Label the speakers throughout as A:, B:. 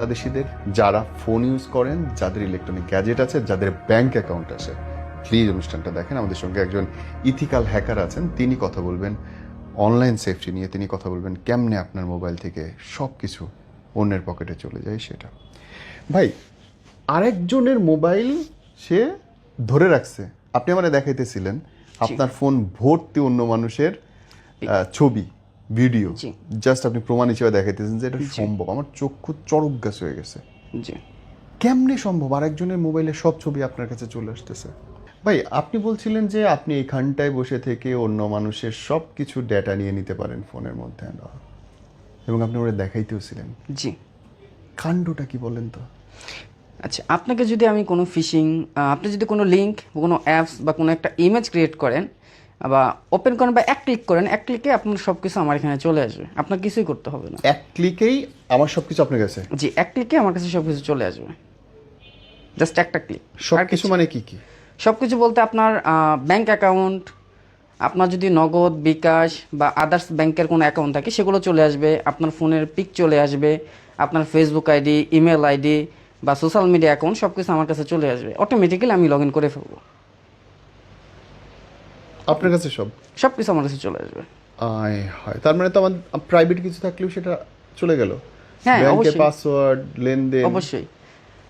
A: বাংলাদেশিদের যারা phone use করেন যাদের ইলেকট্রনিক গ্যাজেট আছে যাদের ব্যাংক অ্যাকাউন্ট আছে প্লিজ অনুষ্ঠানটা দেখেন। আমাদের সঙ্গে একজন ইথিক্যাল হ্যাকার আছেন তিনি কথা বলবেন অনলাইন সেফটি নিয়ে তিনি কথা বলবেন কেমনে আপনার মোবাইল থেকে সব কিছু অন্যের পকেটে চলে যায় সেটা। ভাই আরেকজনের মোবাইল সে ধরে রাখছে। আপনি আমাদের দেখাইতেছিলেন আপনার ফোন ভর্তি অন্য মানুষের ছবি। ভিডিও।
B: জি।
A: জাস্ট আপনি প্রমাণ হিসেবে দেখাইতেছেন যে এটা সম্ভব। আমার চক্ষু চরক গাছ হয়ে গেছে।
B: জি।
A: কেমনে সম্ভব? আরেকজনের মোবাইলে সব ছবি আপনার কাছে চলে আসতেছে। ভাই আপনি বলছিলেন যে আপনি এইখানটায় বসে থেকে অন্য মানুষের সব কিছু ডেটা নিয়ে নিতে পারেন ফোনের মধ্যে এবং আপনি ওরা দেখাইতেও ছিলেন।
B: জি।
A: কাণ্ডটা কি বলেন তো?
B: আচ্ছা আপনাকে যদি আমি কোনো ফিশিং আপনি যদি কোনো লিঙ্ক কোনো অ্যাপস বা কোনো একটা ইমেজ ক্রিয়েট করেন বা ওপেন করেন বা এক ক্লিক করেন এক ক্লিকে আপনার সব কিছু আমার এখানে চলে আসবে। আপনার কিছুই করতে হবে না।
A: এক ক্লিকেই আমার সব কিছু আপনার কাছে?
B: জি এক ক্লিকে আমার কাছে সব কিছু চলে আসবে। জাস্ট একটা ক্লিক
A: সব কিছু মানে কি কি?
B: সব কিছু বলতে আপনার ব্যাংক অ্যাকাউন্ট আপনার যদি নগদ বিকাশ বা আদার্স ব্যাংকের কোনো অ্যাকাউন্ট থাকে সেগুলো চলে আসবে। আপনার ফোনের পিক চলে আসবে। আপনার ফেসবুক আইডি ইমেল আইডি বা সোশ্যাল মিডিয়া অ্যাকাউন্ট সব কিছু আমার কাছে চলে আসবে। অটোমেটিক্যালি আমি লগ ইন করে ফেলব।
A: আপনার কাছে সব?
B: সব কিছু আমার কাছে চলে আসবে।
A: আয় হয় তার মানে তো আমার প্রাইভেট কিছু থাকলেও সেটা চলে গেল?
B: হ্যাঁ,
A: ব্যাংকের
B: অবশ্যই।
A: পাসওয়ার্ড লেনদেন?
B: অবশ্যই।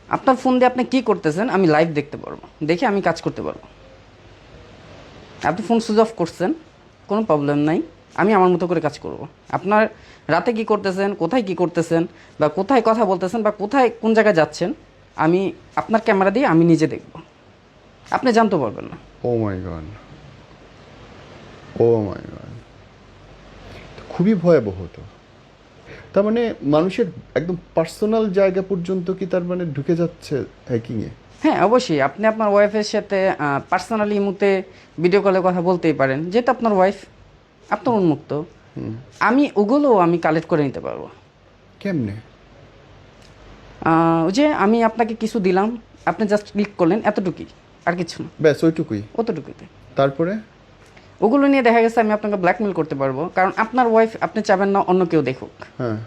B: আপনার ফোন দিয়ে আপনি কি করতেছেন আমি লাইভ দেখতে পারব। দেখে আমি কাজ করতে পারব। আপনি ফোন সুইচ অফ করছেন কোনো প্রবলেম নাই। আমি আমার মতো করে কাজ করব। আপনার রাতে কি করতেছেন কোথায় কি করতেছেন বা কোথায় কথা বলতেছেন বা কোথায় কোন জায়গায় যাচ্ছেন আমি আপনার ক্যামেরা দিয়ে আমি নিজে দেখব। আপনি জানতে পারবেন না।
A: ও মাই গড ও মাই খুবই ভয়াবহ তো। তার মানে মানুষের একদম পার্সোনাল জায়গা পর্যন্ত কি তার মানে ঢুকে যাচ্ছে হ্যাকিংয়ে
B: হ্যাঁ অবশ্যই। আপনি আপনার ওয়াইফের সাথে পার্সোনালি মুতে ভিডিও কলে কথা বলতেই পারেন। যেহেতু আপনার ওয়াইফ আপনার উন্মুক্ত। আমি ওগুলো আমি কালেক্ট করে নিতে পারব।
A: কেমনে?
B: যে আমি আপনাকে কিছু দিলাম আপনি জাস্ট ক্লিক করলেন এতটুকুই। আর কিছু না।
A: ব্যাস ওইটুকুই।
B: অতটুকুতে
A: তারপরে?
B: ওগুলো নিয়ে দেখা গেছে আমি আপনাকে ব্ল্যাকমেল করতে পারব। কারণ আপনার ওয়াইফ আপনি চাবেন না অন্য কেউ দেখুক।
A: হ্যাঁ।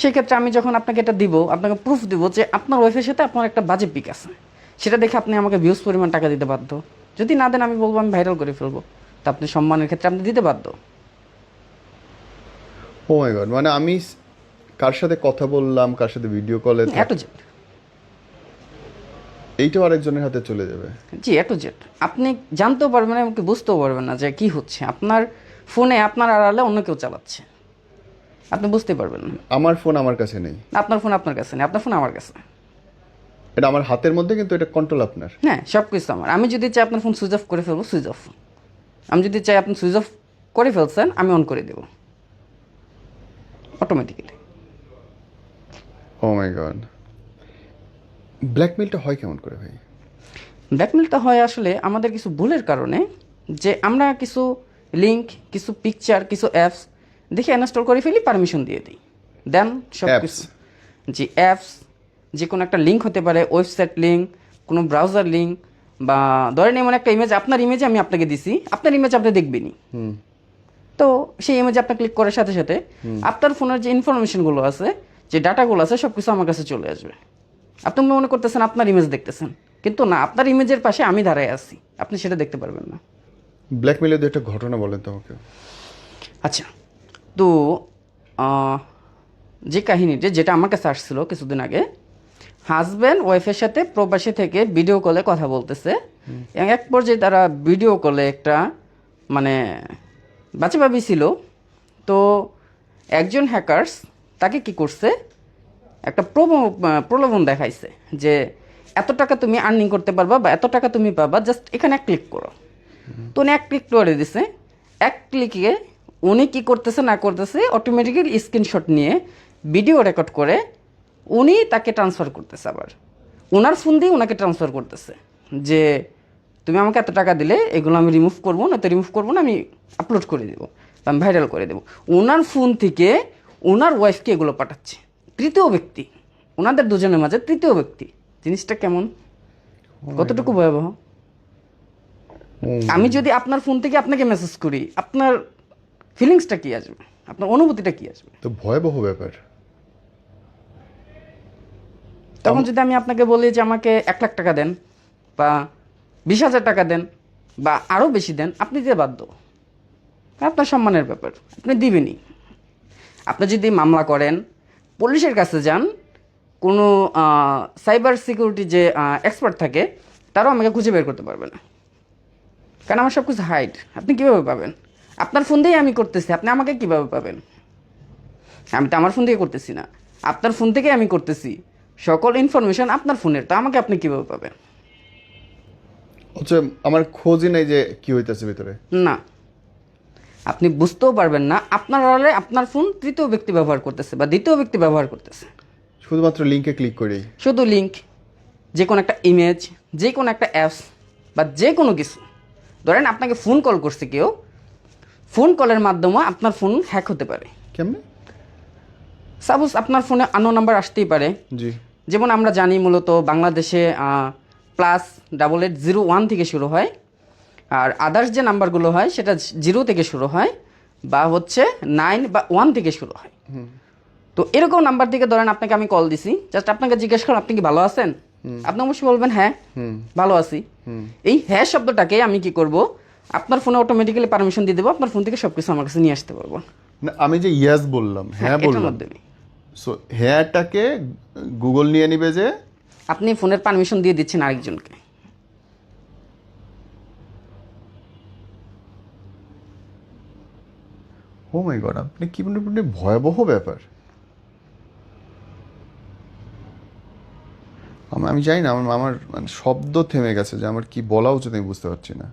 B: সেক্ষেত্রে আমি যখন আপনাকে এটা দিব আপনাকে প্রুফ দিব যে আপনার ওয়াইফের সাথে আপনার একটা বাজে পিক আছে। সেটা দেখে আপনি আমাকে ভিউজ পরিমাণ টাকা দিতে বাধ্য। যদি না দেন আমি বলব আমি ভাইরাল করে ফেলব। তা আপনি সম্মানের ক্ষেত্রে আপনি দিতে বাধ্য।
A: ও মাই গড মানে আমি কার সাথে কথা বললাম কার সাথে ভিডিও কলে
B: এত
A: এইটাও আরেকজনের হাতে চলে যাবে।
B: জি এত জেট আপনি জানতেও পারবেন না এমনকি বুঝতেও পারবেন না যে কি হচ্ছে। আপনার ফোনে আপনার আড়ালে অন্য কেউ চালাচ্ছে। আপনি বুঝতে পারবেন না।
A: আমার ফোন আমার কাছে নেই।
B: আপনার ফোন আপনার কাছে নেই। আপনার ফোন আমার কাছে
A: এটা আমার হাতের মধ্যে কিন্তু এটা কন্ট্রোল আপনার।
B: হ্যাঁ সব কিছু আমার। আমি যদি চাই আপনার ফোন সুইচ অফ করে ফেলব সুইচ অফ আমি যদি চাই আপনি সুইচ অফ করে ফেলছেন আমি অন করে দেবো। অটোমেটিক্যালি
A: ও মাই গড ব্ল্যাকমেলটা হয় কেমন করে ভাই?
B: ব্ল্যাকমেলটা হয় আসলে আমাদের কিছু ভুলের কারণে যে আমরা কিছু লিঙ্ক কিছু পিকচার কিছু অ্যাপস দেখে ইনস্টল করে ফেলি পারমিশন দিয়ে দিই। দেন সব? কিছু জি অ্যাপস যে কোনো একটা লিঙ্ক হতে পারে ওয়েবসাইট লিঙ্ক কোনো ব্রাউজার লিঙ্ক বা ধরেন এমন একটা ইমেজ আপনার ইমেজে আমি আপনাকে দিছি আপনার ইমেজ আপনি দেখবেনই। তো সেই ইমেজে আপনি ক্লিক করার সাথে সাথে আপনার ফোনের যে ইনফরমেশনগুলো আছে যে ডাটাগুলো আছে সব কিছু আমার কাছে চলে আসবে। আপনি মনে করতেছেন আপনার ইমেজ দেখতেছেন। কিন্তু না আপনার ইমেজের পাশে আমি দাঁড়ায় আছি। আপনি সেটা দেখতে পারবেন না।
A: ব্ল্যাকমেলের দু একটা ঘটনা বলেন তো আমাকে।
B: আচ্ছা তো যে কাহিনীটি যেটা আমার কাছে আসছিল কিছুদিন আগে হাজব্যান্ড ওয়াইফের সাথে প্রবাসী থেকে ভিডিও কলে কথা বলতেছে। এক পর্যায়ে তারা ভিডিও কলে একটা মানে বাচ্চা ছিল। তো একজন হ্যাকার্স তাকে কি করছে? একটা প্রব- প্রলোভন দেখাইছে যে এত টাকা তুমি আর্নিং করতে পারবা বা এত টাকা তুমি পাবা জাস্ট এখানে এক ক্লিক করো। তো উনি এক ক্লিক করে দিছে। এক ক্লিকে উনি কি করতেছে, না করতেছে অটোমেটিক্যালি স্ক্রিনশট নিয়ে ভিডিও রেকর্ড করে উনি তাকে ট্রান্সফার করতেছে আবার। ওনার ফোন দিয়ে ওনাকে ট্রান্সফার করতেছে যে, তুমি আমাকে এত টাকা দিলে, এগুলো আমি রিমুভ করব না তো রিমুভ করব না, আমি আপলোড করে দেবো আমি ভাইরাল করে দেবো। ওনার ফোন থেকে ওনার ওয়াইফকে এগুলো পাঠাচ্ছে। তৃতীয় ব্যক্তি। ওনাদের দুজনের মাঝে তৃতীয় ব্যক্তি। জিনিসটা কেমন? কতটুকু ভয়াবহ? আমি যদি আপনার ফোন থেকে আপনাকে মেসেজ করি আপনার ফিলিংসটা কি আসবে? আপনার অনুভূতিটা কি আসবে?
A: তো ভয়াবহ ব্যাপার।
B: তখন যদি আমি আপনাকে বলি যে আমাকে এক লাখ টাকা দেন বা বিশ হাজার টাকা দেন বা আরও বেশি দেন আপনি দিতে বাধ্য। আপনার সম্মানের ব্যাপার। আপনি দিবেনই। আপনি যদি মামলা করেন পুলিশের কাছে যান কোনো সাইবার সিকিউরিটি যে এক্সপার্ট থাকে তারাও আমাকে খুঁজে বের করতে পারবে না। কারণ আমার সব কিছু হাইড আপনি কীভাবে পাবেন? আপনার ফোন দিয়েই আমি করতেছি আপনি আমাকে কীভাবে পাবেন? আমি তো আমার ফোন থেকে করতেছি না। আপনার ফোন থেকে আমি করতেছি। সকল ইনফরমেশন আপনার ফোনের তো আমাকে আপনি কীভাবে পাবেন?
A: হচ্ছে আমার খোঁজই নাই যে কি হইতেছে ভিতরে।
B: না। আপনি বুঝতেও পারবেন না আপনার আড়ালে আপনার ফোন তৃতীয় ব্যক্তি ব্যবহার করতেছে বা দ্বিতীয় ব্যক্তি ব্যবহার করতেছে।
A: শুধুমাত্র লিঙ্কে ক্লিক করেই।
B: শুধু লিঙ্ক যে কোনো একটা ইমেজ যে কোনো একটা অ্যাপস বা যে কোনো কিছু। ধরেন আপনাকে ফোন কল করছে কেউ ফোন কলের মাধ্যমে আপনার ফোন হ্যাক হতে পারে।
A: কেমনে?
B: সাপোজ আপনার ফোনে আনো নাম্বার আসতেই পারে।
A: জি।
B: যেমন আমরা জানি মূলত বাংলাদেশে plus double eight zero one থেকে শুরু হয়। আর আদার্স যে নাম্বারগুলো হয় সেটা জিরো থেকে শুরু হয় বা হচ্ছে নাইন বা ওয়ান থেকে শুরু হয়। তো এরকম নাম্বার থেকে ধরেন আপনাকে আমি কল দিছি জাস্ট আপনাকে জিজ্ঞেস করুন আপনি কি ভালো আছেন? আপনি অবশ্যই বলবেন হ্যাঁ ভালো আছি। এই হ্যাঁ শব্দটাকে আমি কি করব? আপনার ফোনে অটোমেটিক্যালি পারমিশন দিয়ে দেবো আপনার ফোন থেকে সবকিছু আমার কাছে নিয়ে আসতে পারব
A: আমি যে ইয়াস বললাম হ্যাঁ বললাম।
B: মাধ্যমে
A: সো হ্যাঁটাকে গুগল নিয়ে নিবে যে
B: আপনি ফোনের পারমিশন দিয়ে দিচ্ছেন আরেকজনকে।
A: ও মাই গড আপনি কি মানে মানে ভয়াবহ ব্যাপার। আমি জানি না, আমার মানে শব্দ থেমে গেছে যে আমার কি বলা উচিত আমি বুঝতে পারছি না।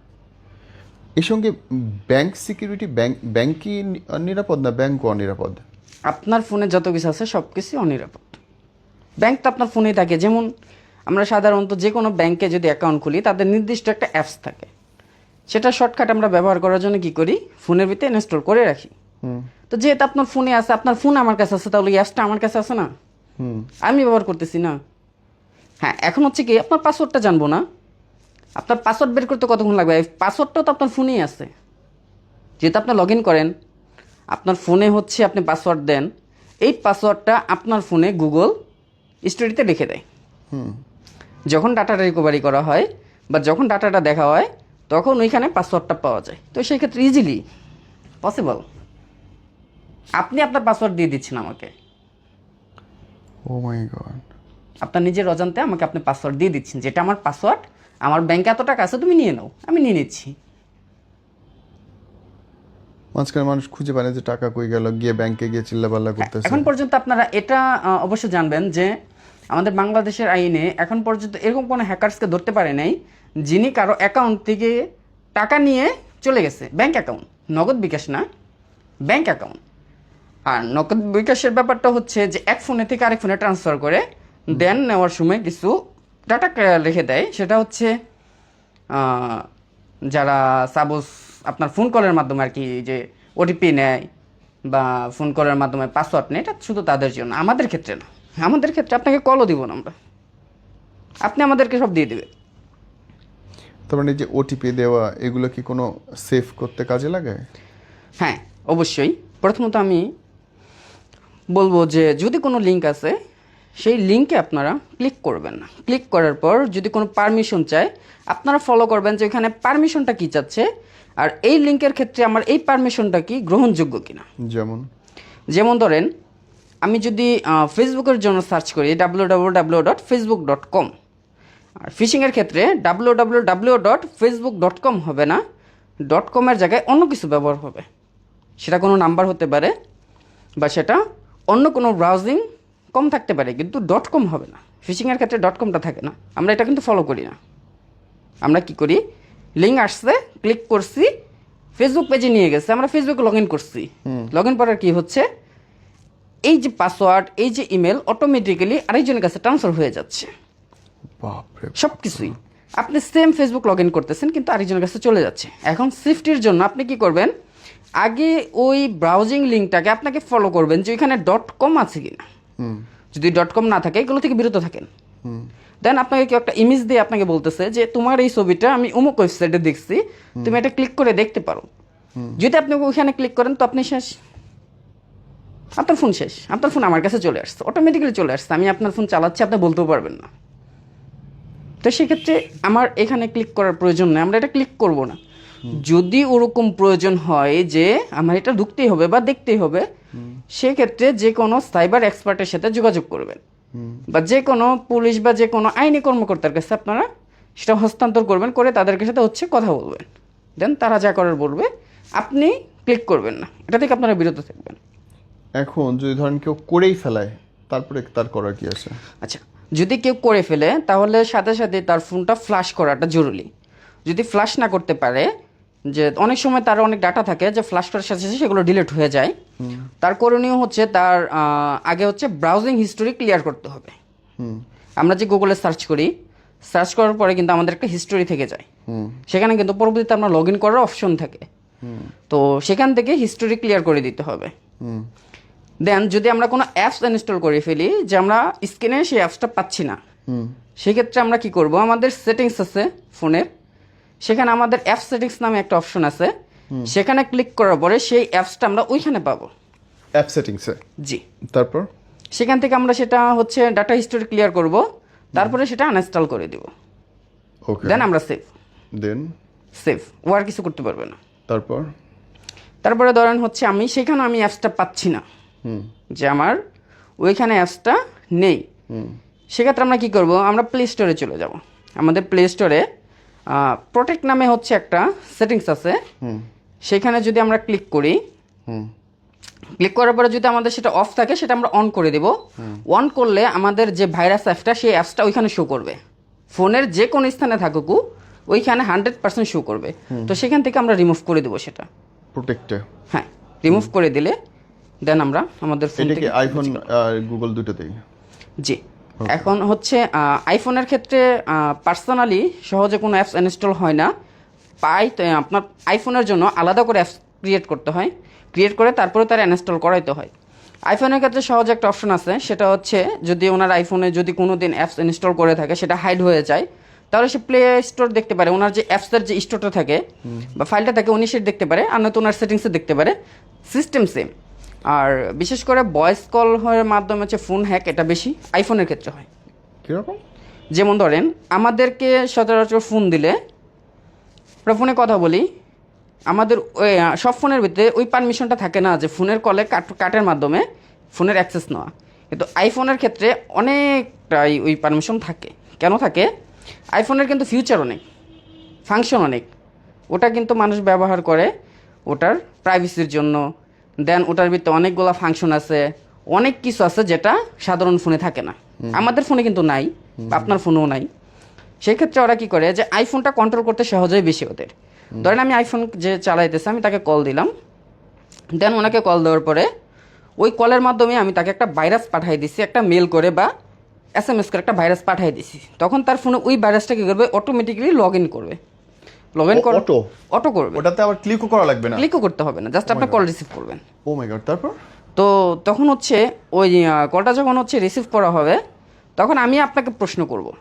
A: এর সঙ্গে ব্যাংক সিকিউরিটি ব্যাংক ব্যাংক কি নি- ব্যাংকও অনিরাপদ?
B: আপনার ফোনে যত কিছু আছে সব কিছু অনিরাপদ। ব্যাংক তো আপনার ফোনেই থাকে, যেমন আমরা সাধারণত যে কোনো ব্যাংকে যদি অ্যাকাউন্ট খুলি, তাদের নির্দিষ্ট একটা অ্যাপস থাকে। সেটা শর্টকাট আমরা ব্যবহার করার জন্য কি করি? ফোনের ভিতরে ইনস্টল করে রাখি। তো যেহেতু আপনার ফোনে আছে, আপনার ফোন আমার কাছে আছে, তাহলে অ্যাপসটা আমার কাছে আছে না? আমি ব্যবহার করতেছি না। হ্যাঁ এখন হচ্ছে কি, আপনার পাসওয়ার্ডটা জানব না। আপনার পাসওয়ার্ড বের করতে কতক্ষণ লাগবে? পাসওয়ার্ডটাও তো আপনার ফোনেই আছে। যেহেতু আপনি লগ ইন করেন, আপনার ফোনে হচ্ছে আপনি পাসওয়ার্ড দেন, এই পাসওয়ার্ডটা আপনার ফোনে গুগল স্টোরিতে লিখে দেয়। যখন ডাটাটা রিকভারি করা হয় বা যখন ডাটাটা দেখা হয়, তখন ওইখানে পাসওয়ার্ডটা পাওয়া যায়। তো সেই ক্ষেত্রে ইজিলি পসিবল আপনি আপনার পাসওয়ার্ড দিয়ে দিচ্ছেন আমাকে।
A: ও মাই গড
B: আপনার নিজের অজান্তে আমাকে আপনি পাসওয়ার্ড দিয়ে দিচ্ছেন। যেটা আমার পাসওয়ার্ড আমার ব্যাংকে এত টাকা আছে তুমি নিয়ে নাও। আমি নিয়ে নিচ্ছি।
A: মাঝখানে মানুষ খুঁজে পায় না যে টাকা কই গেল গিয়ে ব্যাংকে গিয়ে চিল্লাপাল্লা করতেছে।
B: এখন পর্যন্ত আপনারা এটা অবশ্য জানবেন যে আমাদের বাংলাদেশের আইনে এখন পর্যন্ত এরকম কোনো হ্যাকার্সকে ধরতে পারে নাই যিনি কারও অ্যাকাউন্ট থেকে টাকা নিয়ে চলে গেছে। ব্যাংক অ্যাকাউন্ট নগদ বিকাশ না ব্যাংক অ্যাকাউন্ট আর নগদ বিকাশের ব্যাপারটা হচ্ছে যে এক ফোনে থেকে আরেক ফোনে ট্রান্সফার করে দেন নেওয়ার সময় কিছু ডাটা রেখে দেয়। সেটা হচ্ছে যারা সাপোজ আপনার ফোন কলের মাধ্যমে আর কি যে ওটিপি নেয় বা ফোন কলের মাধ্যমে পাসওয়ার্ড নেয় এটা শুধু তাদের জন্য আমাদের ক্ষেত্রে না। আমাদের ক্ষেত্রে আপনাকে কলও দিব না আমরা। আপনি আমাদেরকে সব দিয়ে দেবে
A: তার মানে যে ওটিপি দেওয়া এগুলো কি কোনো সেভ করতে কাজে লাগে?
B: হ্যাঁ অবশ্যই। প্রথমত আমি বলব যে যদি কোনো লিঙ্ক আছে সেই লিঙ্কে আপনারা ক্লিক করবেন। না ক্লিক করার পর যদি কোনো পারমিশন চায় আপনারা ফলো করবেন যে ওখানে পারমিশনটা কী চাচ্ছে আর এই লিঙ্কের ক্ষেত্রে আমার এই পারমিশনটা কি গ্রহণযোগ্য কিনা।
A: যেমন?
B: যেমন ধরেন আমি যদি ফেসবুকের জন্য সার্চ করি W W W dot Facebook dot com আর ফিশিংয়ের ক্ষেত্রে W W W dot Facebook dot com হবে না ডট কমের জায়গায় অন্য কিছু ব্যবহার হবে। সেটা কোনো নাম্বার হতে পারে বা সেটা অন্য কোনো ব্রাউজিং কম থাকতে পারে কিন্তু ডট কম হবে না। ফিশিংয়ের ক্ষেত্রে ডট কমটা থাকে না। আমরা এটা কিন্তু ফলো করি না। আমরা কি করি? লিঙ্ক আসছে ক্লিক করছি ফেসবুক পেজে নিয়ে গেছে আমরা ফেসবুকে লগ ইন করছি। লগ ইন করার কি হচ্ছে? এই যে পাসওয়ার্ড এই যে ইমেল অটোমেটিক্যালি আরেকজনের কাছে ট্রান্সফার হয়ে যাচ্ছে। সব কিছুই আপনি সেম ফেসবুক লগ ইন করতেছেন কিন্তু আরেকজনের কাছে চলে যাচ্ছে। এখন সেফটির জন্য আপনি কি করবেন? আগে ওই ব্রাউজিং লিঙ্কটাকে আপনাকে ফলো করবেন যে ওইখানে ডট কম আছে কিনা। যদি ডট কম না থাকে এগুলো থেকে বিরত থাকেন। দেন আপনাকে কেউ একটা ইমেজ দিয়ে আপনাকে বলতেছে যে তোমার এই ছবিটা আমি অমুক ওয়েবসাইটে দেখছি তুমি এটা ক্লিক করে দেখতে পারো। যদি আপনি ওইখানে ক্লিক করেন তো আপনি শেষ। আপনার ফোন শেষ। আপনার ফোন আমার কাছে চলে আসছে। অটোমেটিক্যালি চলে আসছে। আমি আপনার ফোন চালাচ্ছি আপনি বলতেও পারবেন না। তো সেক্ষেত্রে আমার এখানে ক্লিক করার প্রয়োজন নেই। আমরা এটা ক্লিক করব না। যদি ওরকম প্রয়োজন হয় যে আমার এটা ঢুকতেই হবে বা দেখতেই হবে সেক্ষেত্রে যে কোনো সাইবার এক্সপার্টের সাথে যোগাযোগ করবেন। বা যে কোনো পুলিশ বা যে কোনো আইনি কর্মকর্তার কাছে আপনারা সেটা হস্তান্তর করবেন করে তাদেরকে সাথে হচ্ছে কথা বলবেন। দেন তারা যা করার বলবে আপনি ক্লিক করবেন না। এটা থেকে আপনারা বিরত থাকবেন।
A: এখন যদি ধরেন কেউ করেই ফেলায় তারপরে তার করার কি আছে?
B: আচ্ছা যদি কেউ করে ফেলে তাহলে সাথে সাথে তার ফোনটা ফ্লাশ করাটা জরুরি। যদি ফ্লাশ না করতে পারে যে অনেক সময় তার অনেক ডাটা থাকে যে ফ্লাশ করার সাথে সাথে সেগুলো ডিলিট হয়ে যায়। তার করণীয় হচ্ছে তার আগে হচ্ছে ব্রাউজিং হিস্টোরি ক্লিয়ার করতে হবে। আমরা যে গুগলে সার্চ করি সার্চ করার পরে কিন্তু আমাদের একটা হিস্টোরি থেকে যায়। সেখানে কিন্তু পরবর্তীতে আমরা লগ ইন করার অপশন থাকে। তো সেখান থেকে হিস্টোরি ক্লিয়ার করে দিতে হবে। দেন যদি আমরা কোনো অ্যাপস ইনস্টল করে ফেলি যে আমরা স্ক্রিনে সেই অ্যাপসটা পাচ্ছি না সেক্ষেত্রে আমরা কি করব? আমাদের সেটিংস আছে ফোনের। সেখানে আমাদের অ্যাপ সেটিংস নামে একটা অপশন আছে। সেখানে ক্লিক করার পরে সেই অ্যাপসটা আমরা ওইখানে পাবো।
A: অ্যাপ সেটিংসে
B: জি।
A: তারপর?
B: সেখান থেকে আমরা সেটা হচ্ছে ডাটা হিস্টোরি ক্লিয়ার করব। তারপরে সেটা আনইনস্টল করে দিব।
A: ওকে
B: দেন আমরা সেভ
A: দেন
B: সেভ ও আর কিছু করতে পারবে না।
A: তারপর?
B: তারপরে ধরেন হচ্ছে আমি সেখানে আমি অ্যাপসটা পাচ্ছি না।
A: হুম।
B: যে আমার ওইখানে অ্যাপসটা নেই।
A: হুম।
B: সেক্ষেত্রে আমরা কি করব? আমরা প্লে স্টোরে চলে যাব। আমাদের প্লে স্টোরে প্রোটেক্ট নামে হচ্ছে একটা সেটিংস আছে। সেখানে যদি আমরা ক্লিক করি ক্লিক করার পরে যদি আমাদের সেটা অফ থাকে সেটা আমরা অন করে দেব। অন করলে আমাদের যে ভাইরাস অ্যাপটা সেই অ্যাপসটা ওইখানে শো করবে। ফোনের যে কোনো স্থানে থাকুকু ওইখানে হান্ড্রেড পার্সেন্ট শো করবে। তো সেখান থেকে আমরা রিমুভ করে দেবো সেটা।
A: প্রোটেক্টে
B: হ্যাঁ রিমুভ করে দিলে দেন আমরা আমাদের ফোন থেকে
A: আইফোন আর গুগল দুটোতেই?
B: জি। এখন হচ্ছে আইফোনের ক্ষেত্রে পার্সোনালি সহজে কোনো অ্যাপস ইনস্টল হয় না। পাই আপনার আইফোনের জন্য আলাদা করে অ্যাপস ক্রিয়েট করতে হয়। ক্রিয়েট করে তারপরে তার ইনস্টল করাইতে হয়। আইফোনের ক্ষেত্রে সহজে একটা অপশন আছে সেটা হচ্ছে যদি ওনার আইফোনে যদি কোনো দিন অ্যাপস ইনস্টল করে থাকে সেটা হাইড হয়ে যায় তাহলে সে প্লে স্টোর দেখতে পারে। ওনার যে অ্যাপসের যে স্টোরটা থাকে বা ফাইলটা থাকে উনি সেটা দেখতে পারে। আর নয়তো ওনার সেটিংসে দেখতে পারে। সিস্টেম সেম আর বিশেষ করে ভয়েস কল হওয়ার মাধ্যমে হচ্ছে ফোন হ্যাক এটা বেশি আইফোনের ক্ষেত্রে হয়।
A: কীরকম?
B: যেমন ধরেন আমাদেরকে সচরাচর ফোন দিলে আমরা ফোনে কথা বলি আমাদের ওই সব ফোনের ভিতরে ওই পারমিশনটা থাকে না যে ফোনের কলে কাট কাটের মাধ্যমে ফোনের অ্যাক্সেস নেওয়া। কিন্তু আইফোনের ক্ষেত্রে অনেকটাই ওই পারমিশন থাকে। কেন থাকে? আইফোনের কিন্তু ফিউচার অনেক ফাংশন অনেক। ওটা কিন্তু মানুষ ব্যবহার করে ওটার প্রাইভেসির জন্য দেন ওটার ভিতরে অনেকগুলো ফাংশন আছে। অনেক কিছু আছে যেটা সাধারণ ফোনে থাকে না। আমাদের ফোনে কিন্তু নাই আপনার ফোনেও নাই। সেই ক্ষেত্রে ওরা কি করে যে আইফোনটা কন্ট্রোল করতে সহজেই বেশি ওদের। ধরেন আমি আইফোন যে চালাইতেছে আমি তাকে কল দিলাম। দেন ওনাকে কল দেওয়ার পরে ওই কলের মাধ্যমে আমি তাকে একটা ভাইরাস পাঠিয়ে দিছি একটা মেল করে বা এস এম এস করে একটা ভাইরাস পাঠিয়ে দিছি। তখন তার ফোনে ওই ভাইরাসটা কী করবে? অটোমেটিক্যালি লগ ইন করবে। লগ ইন
A: ও-
B: করে
A: auto?
B: অটো করবে।
A: ওটাতে আবার ক্লিকও করা লাগবে না?
B: ক্লিকও করতে হবে না জাস্ট আপনার কল রিসিভ করবেন।
A: ও মাই গড তারপর?
B: তো তখন হচ্ছে ওই কলটা যখন হচ্ছে রিসিভ করা হবে তখন আমি আপনাকে প্রশ্ন করব।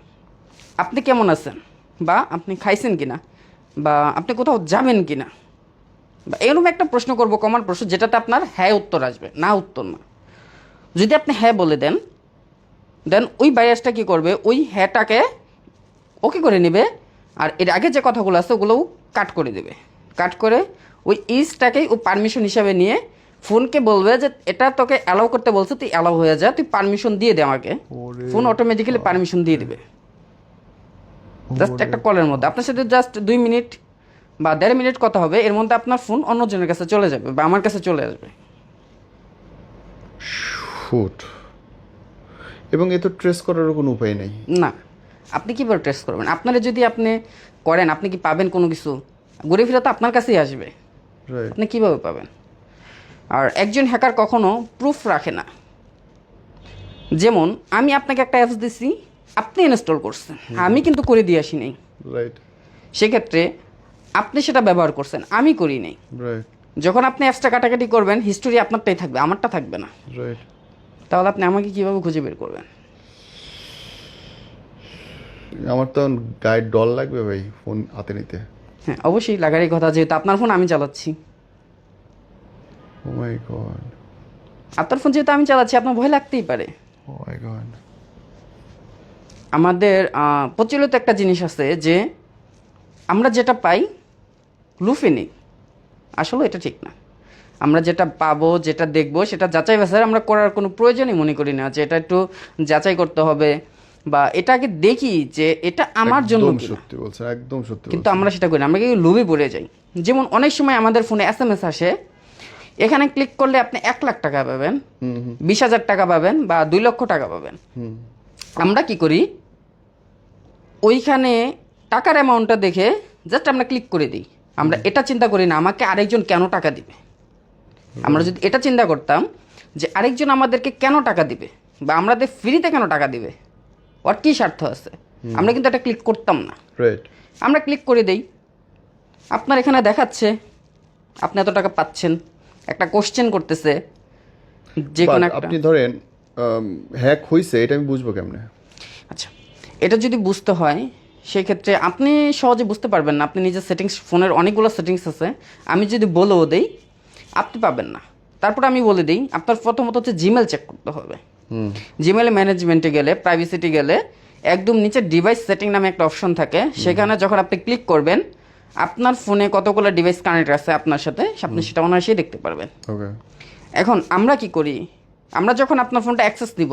B: আপনি কেমন আছেন? বা আপনি খাইছেন কিনা? বা আপনি কোথাও যাবেন কিনা? বা এরকম একটা প্রশ্ন করব কমন প্রশ্ন যেটাতে আপনার হ্যাঁ উত্তর আসবে না উত্তর না। যদি আপনি হ্যাঁ বলে দেন দেন ওই ভাইরাসটা কি করবে? ওই হ্যাঁটাকে ওকে করে নেবে আর এর আগে যে কথাগুলো আছে ওগুলোও কাট করে দেবে। কাট করে ওই ইজটাকেই ও পারমিশন হিসাবে নিয়ে ফোনকে বলবে যে এটা তোকে অ্যালাউ করতে বলছে তুই অ্যালাউ হয়ে যা তুই পারমিশন দিয়ে দে আমাকে। ফোন অটোমেটিক্যালি পারমিশন দিয়ে দিবে। জাস্ট একটা কলের মধ্যে। আপনার সাথে জাস্ট দুই মিনিট বা দেড় মিনিট কথা হবে এর মধ্যে আপনার ফোন অন্যজনের কাছে চলে যাবে বা আমার কাছে চলে আসবে।
A: এবং এ তো ট্রেস করারও কোনো উপায় নেই।
B: না। আপনি কীভাবে ট্রেস করবেন? আপনারা যদি আপনি করেন আপনি কি পাবেন কোনো কিছু? ঘুরে ফিরে তো আপনার কাছেই আসবে। আপনি কীভাবে পাবেন? আর একজন হ্যাকার কখনো প্রুফ রাখে না। যেমন আমি আপনাকে একটা অ্যাপস দিছি আপনি ইনস্টল করছেন। আমি কিন্তু করে দিয়ে আসি নাই।
A: রাইট
B: সেক্ষেত্রে আপনি সেটা ব্যবহার করছেন আমি করি নাই। যখন আপনি অ্যাপসটা কাটাকাটি করবেন হিস্টোরি আপনারটাই থাকবে আমারটা থাকবে না। তাহলে আপনি আমাকে কীভাবে খুঁজে বের করবেন?
A: আমার তো গায়ের ডল লাগবে ভাই ফোন হাতে নিতে।
B: হ্যাঁ অবশ্যই লাগারই কথা যেহেতু আপনার ফোন আমি চালাচ্ছি।
A: ও মাই গড
B: আপনার ফোন যেহেতু আমি চালাচ্ছি আপনার ভয় লাগতেই পারে।
A: ও মাই গড
B: আমাদের প্রচলিত একটা জিনিস আছে যে আমরা যেটা পাই লুফে নেই। আসলে এটা ঠিক না। আমরা যেটা পাবো যেটা দেখব সেটা যাচাই বাছাই আমরা করার কোনো প্রয়োজনই মনে করি না যে এটা একটু যাচাই করতে হবে। বা এটাকে দেখি যে এটা আমার জন্য।
A: সত্যি বলছেন একদম সত্যি
B: কিন্তু আমরা সেটা করি না আমরা কিন্তু লোভে পড়ে যাই। যেমন অনেক সময় আমাদের ফোনে এস এম এস আসে এখানে ক্লিক করলে আপনি এক লাখ টাকা পাবেন বিশ হাজার টাকা পাবেন বা দুই লক্ষ টাকা পাবেন। আমরা কি করি? ওইখানে টাকার অ্যামাউন্টটা দেখে জাস্ট আমরা ক্লিক করে দিই। আমরা এটা চিন্তা করি না আমাকে আরেকজন কেন টাকা দিবে? আমরা যদি এটা চিন্তা করতাম যে আরেকজন আমাদেরকে কেন টাকা দিবে? বা আমাদের ফ্রিতে কেন টাকা দিবে? ওর কী স্বার্থ আছে? আমরা কিন্তু এটা ক্লিক করতাম না। আমরা ক্লিক করে দেই। আপনার এখানে দেখাচ্ছে আপনি এত টাকা পাচ্ছেন। একটা কোশ্চেন করতেছে যে কোনো
A: আপনি ধরেন হ্যাক হইছে এটা আমি বুঝব কেমনে?
B: আচ্ছা এটা যদি বুঝতে হয় সেক্ষেত্রে আপনি সহজে বুঝতে পারবেন না। আপনি নিজের সেটিংস ফোনের অনেকগুলো সেটিংস আছে। আমি যদি বলেও দেই আপনি পাবেন না। তারপর আমি বলে দিই আপনার প্রথমত হচ্ছে জিমেল চেক করতে হবে। জিমেল ম্যানেজমেন্টে গেলে প্রাইভেসিটি গেলে একদম নিচে ডিভাইস সেটিং নামে একটা অপশন থাকে। সেখানে যখন আপনি ক্লিক করবেন আপনার ফোনে কতগুলো ডিভাইস কানেক্ট আছে আপনার সাথে আপনি সেটা অনায়াসেই দেখতে পারবেন। এখন আমরা কি করি? আমরা যখন আপনার ফোনটা অ্যাক্সেস দিব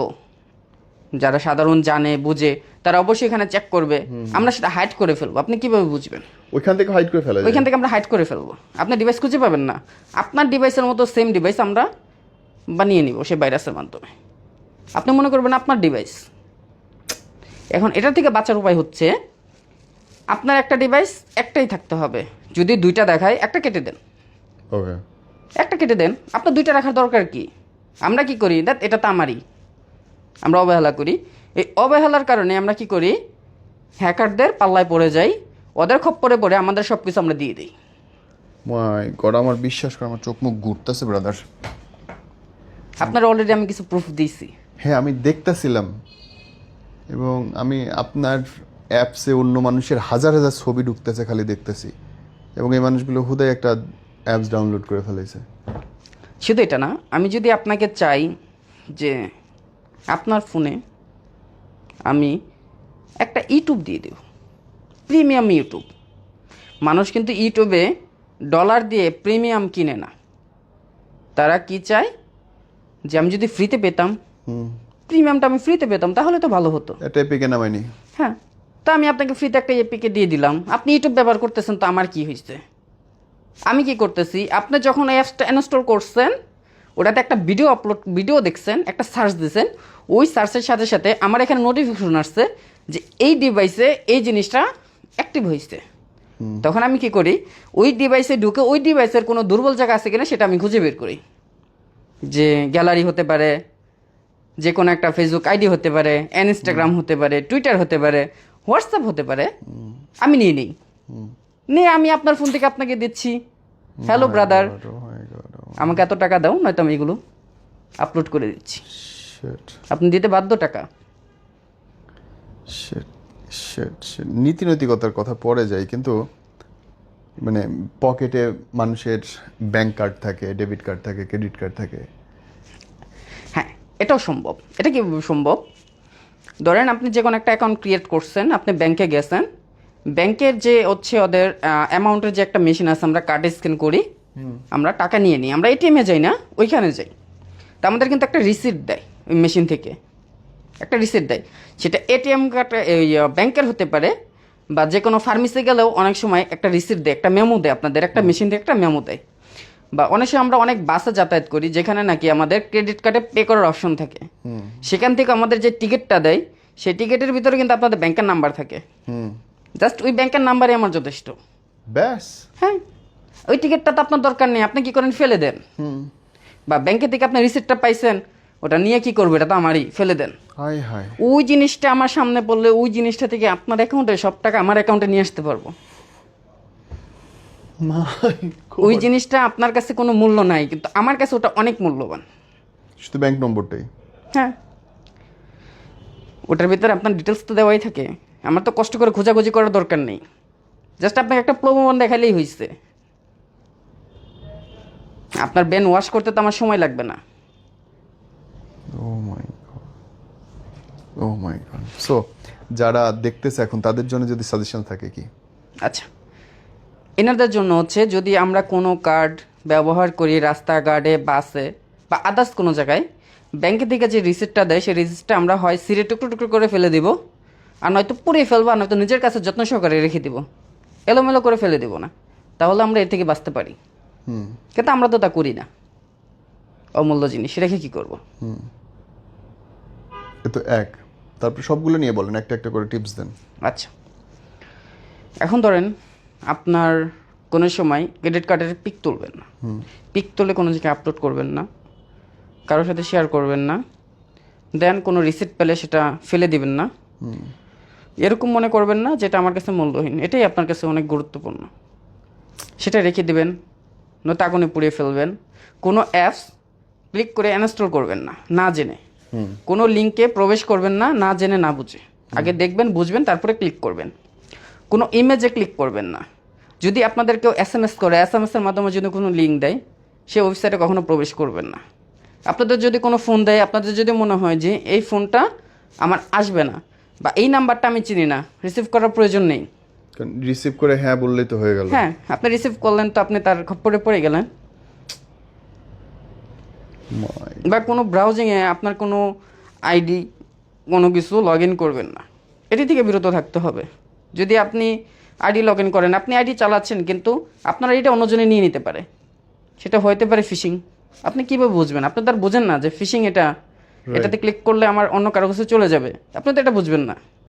B: যারা সাধারণ জানে বুঝে তারা অবশ্যই এখানে চেক করবে। আমরা সেটা হাইড করে ফেলব। আপনি কীভাবে বুঝবেন?
A: ওইখান থেকে হাইড করে ফেলা
B: ওইখান থেকে আমরা হাইড করে ফেলব। আপনার ডিভাইস খুঁজে পাবেন না। আপনার ডিভাইসের মতো সেম ডিভাইস আমরা বানিয়ে নিব সেই ভাইরাসের মাধ্যমে। আপনি মনে করবেন আপনার ডিভাইস এখন এটা থেকে বাঁচার উপায় হচ্ছে আপনার একটা ডিভাইস একটাই থাকতে হবে। যদি দুইটা দেখায় একটা কেটে দেন।
A: ওকে
B: একটা কেটে দেন। আপনার দুইটা রাখার দরকার কি? আমরা কি করি? দেখ এটা তো আমারই। আমরা অবহেলা করি। এই অবহেলার কারণে আমরা কি করি? হ্যাকারদের পাল্লায় পড়ে যাই ওদের খপ্পরে পড়ে আমাদের সব কিছু আমরা দিয়ে দিই।
A: মাই গড আমার বিশ্বাস করে আমার চোখ মুখ ঘুরতেছে ব্রাদার
B: আপনার অলরেডি আমি কিছু প্রুফ দিয়েছি।
A: হ্যাঁ আমি দেখতেছিলাম। এবং আমি আপনার অ্যাপসে অন্য মানুষের হাজার হাজার ছবি ঢুকতেছে, খালি দেখতেছি। এবং এই মানুষগুলো হুদায় একটা অ্যাপস ডাউনলোড করে ফেলেছে
B: শুধু এটা না, আমি যদি আপনাকে চাই যে আপনার ফোনে আমি একটা ইউটিউব দিয়ে দেব। Premium YouTube. মানুষ কিন্তু ইউটিউবে ডলার দিয়ে প্রিমিয়াম কিনে না। তারা কি চায়? যে আমি যদি ফ্রিতে পেতাম প্রিমিয়ামটা আমি ফ্রিতে পেতাম তাহলে তো ভালো হতো।
A: এটা এপিকে নামাইনি
B: হ্যাঁ তা আমি আপনাকে ফ্রিতে একটা এপিকে দিয়ে দিলাম। আপনি ইউটিউব ব্যবহার করতেছেন তো আমার কি হয়েছে? আমি কি করতেছি আপনি যখন অ্যাপসটা ইনস্টল করছেন ওটাতে একটা ভিডিও আপলোড ভিডিও দেখছেন একটা সার্চ দিয়েছেন ওই সার্চের সাথে সাথে আমার এখানে নোটিফিকেশন আসছে যে এই ডিভাইসে এই জিনিসটা অ্যাক্টিভ হয়েছে। তখন আমি কি করি ওই ডিভাইসে ঢুকে ওই ডিভাইসের কোনো দুর্বল জায়গা আছে কিনা সেটা আমি খুঁজে বের করি। যে গ্যালারি হতে পারে যে কোনো একটা ফেসবুক আইডি হতে পারে ইনস্টাগ্রাম হতে পারে টুইটার হতে পারে হোয়াটসঅ্যাপ হতে পারে আমি নিয়ে নিই। নিয়ে আমি আপনার ফোন থেকে আপনাকে দিচ্ছি। হ্যালো ব্রাদার
A: Oh oh
B: আমাকে এত টাকা দাও নয়তো আমি এগুলো আপলোড করে দিচ্ছি। আপনি দিতে বাধ্য টাকা.
A: নীতি নৈতিকতার কথা পরে যায় কিন্তু মানে পকেটে মানুষের ব্যাংক কার্ড থাকে ডেবিট কার্ড থাকে ক্রেডিট কার্ড থাকে।
B: এটাও সম্ভব। এটা কি সম্ভব? ধরেন আপনি যে কোনো একটা অ্যাকাউন্ট ক্রিয়েট করছেন আপনি ব্যাংকে গেছেন ব্যাংকের যে হচ্ছে ওদের অ্যামাউন্টের যে একটা মেশিন আছে আমরা কার্ড স্ক্যান করি আমরা টাকা নিয়ে নিই আমরা এটিএমে যাই না ওইখানে যাই। তা আমাদের কিন্তু একটা রিসিপ্ট দেয় ওই মেশিন থেকে। একটা রিসিপ্ট দেয়। সেটা এটিএম কার্ড ব্যাংকের হতে পারে বা যে কোনো ফার্মেসি গেলেও অনেক সময় একটা রিসিপ্ট দেয় একটা মেমো দেয় আপনাদের একটা মেশিন থেকে একটা মেমো দেয়। বা অনেক সময় আমরা অনেক বাসে যাতায়াত করি যেখানে নাকি আমাদের ক্রেডিট কার্ডে পে করার অপশন থাকে। সেখান থেকে আমাদের যে টিকিটটা দেয় সেই টিকিটের ভিতরে কিন্তু আপনাদের ব্যাংকের নাম্বার থাকে।
A: হুম।
B: জাস্ট ওই ব্যাংকের নাম্বারই আমার যথেষ্ট।
A: ব্যাস।
B: হ্যাঁ। ওই টিকিটটা তো আপনার দরকার নেই আপনি কি করেন ফেলে দেন।
A: হুম।
B: বা ব্যাংকে থেকে আপনি রিসিপ্টটা পাইছেন ওটা নিয়ে কি করবে এটা তো আমারই ফেলে দেন।
A: হাই হাই
B: ওই জিনিসটা আমার সামনে পড়লে ওই জিনিসটা থেকে আপনার অ্যাকাউন্টে সব টাকা আমার অ্যাকাউন্টে নিয়ে আসতে পারব। ওই জিনিসটা আপনার কাছে কোনো মূল্য নাই কিন্তু আমার কাছে ওটা অনেক মূল্যবান।
A: শুধু ব্যাংক নম্বরটাই।
B: হ্যাঁ। ওটার ভিতরে আপনার ডিটেলস তো দেওয়াই থাকে। আমার তো কষ্ট করে খোঁজাখুঁজি করার দরকার নেই। জাস্ট আপনাকে একটা প্রলোভন দেখালেই হয়েছে আপনার ব্যান ওয়াশ করতে তো আমার সময় লাগবে না।
A: ও মাই ও মাই গড সো যারা দেখতেছে এখন তাদের জন্য যদি সাজেশন থাকে কি?
B: আচ্ছা। এনাদের জন্য হচ্ছে যদি আমরা কোনো কার্ড ব্যবহার করি রাস্তাঘাটে বাসে বা আদার্স কোনো জায়গায় ব্যাংকে থেকে যে রিসিপ্টটা দেয় সেই রিসিপ্টটা আমরা হয় সিরে টুকরো টুকরো করে ফেলে দিব আর নয়তো পুড়িয়ে ফেলব আর নয়তো নিজের কাছে যত্ন সহকারে রেখে দিব। এলোমেলো করে ফেলে দিব না। তাহলে আমরা এর থেকে বাঁচতে পারি।
A: হুম।
B: কিন্তু আমরা তো তা করি না। অমূল্য জিনিস। রেখে কি করব?
A: এ তো এক। তারপর সবগুলো নিয়ে বলেন একটা একটা করে টিপস দেন।
B: আচ্ছা। এখন ধরেন আপনার কোনো সময় ক্রেডিট কার্ডের পিক তুলবেন না। পিক তুলে কোনো জায়গায় আপলোড করবেন না। কারোর সাথে শেয়ার করবেন না। দেন কোনো রিসিপ্ট পেলে সেটা ফেলে দিবেন না। এরকম মনে করবেন না যেটা আমার কাছে মূল্যহীন। এটাই আপনার কাছে অনেক গুরুত্বপূর্ণ। সেটা রেখে দিবেন নয়তো আগুনে পুড়িয়ে ফেলবেন। কোনো অ্যাপস ক্লিক করে ইনস্টল করবেন না না জেনে। কোনো লিঙ্কে প্রবেশ করবেন না না জেনে না বুঝে। আগে দেখবেন বুঝবেন তারপরে ক্লিক করবেন। কোনো ইমেজে ক্লিক করবেন না। যদি আপনাদের কেউ এস এম এস করে এস এম এসের মাধ্যমে যদি কোনো লিঙ্ক দেয় সে ওয়েবসাইটে কখনো প্রবেশ করবেন না। আপনাদের যদি কোনো ফোন দেয় আপনাদের যদি মনে হয় যে এই ফোনটা আমার আসবে না বা এই নাম্বারটা আমি চিনি না রিসিভ করার প্রয়োজন নেই।
A: রিসিভ করে হ্যাঁ বললেই তো হয়ে গেল।
B: হ্যাঁ আপনি রিসিভ করলেন তো আপনি তার খপ্পরে পড়ে গেলেন। বা কোনো ব্রাউজিংয়ে আপনার কোনো আইডি কোনো কিছু লগ ইন করবেন না। এটি থেকে বিরত থাকতে হবে। যদি আপনি আইডি লগ ইন করেন আপনি আইডি চালাচ্ছেন কিন্তু আপনার আইডিটা অন্যজনে নিয়ে নিতে পারে। সেটা হইতে পারে ফিশিং আপনি কীভাবে বুঝবেন? আপনি তার বোঝেন না যে ফিশিং এটা এটাতে ক্লিক করলে আমার অন্য কারও কাছে চলে যাবে। আপনি তো এটা বুঝবেন না।